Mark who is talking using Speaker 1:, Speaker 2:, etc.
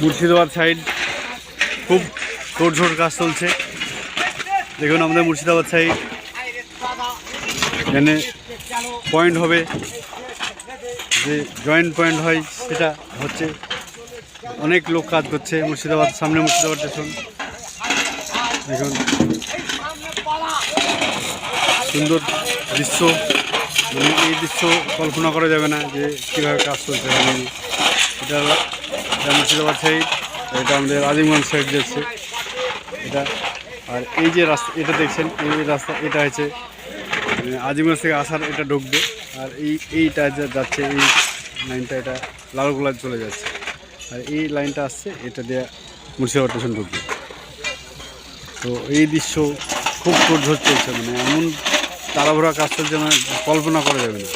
Speaker 1: Murshidabad side. খুব তোড়ঝোড় কাজ চলছে। দেখুন আমাদের মুর্শিদাবাদ সাইড। এখানে পয়েন্ট হবে। যে জয়েন্ট পয়েন্ট হয়, সেটা হচ্ছে অনেক লোক কাজ করছে মুর্শিদাবাদ, সামনে মুর্শিদাবাদ স্টেশন দেখুন। সুন্দর দৃশ্য। এই দৃশ্য কল্পনা করা যাবে না যে কীভাবে কাজ চলছে। এটা মুর্শিদাবাদ সাইড, এটা আমাদের আজিমগঞ্জ সাইড যাচ্ছে এটা আর এই যে রাস্তা, এটা দেখছেন, এই রাস্তা, এটা হচ্ছে আজিমগঞ্জ থেকে আসার এটা ঢুকবে। আর এই, এইটা যাচ্ছে, এই লাইনটা এটা লালগোলা চলে যাচ্ছে। আর এই লাইনটা আসছে, এটা দিয়ে মুর্শিদাবাদ স্টেশন ঢুকবে। তো এই দৃশ্য খুব তোড়ঝোড় চলছে মানে এমন তাড়াভোড়া কাজ চলছে মানে কল্পনা করা যাবে না।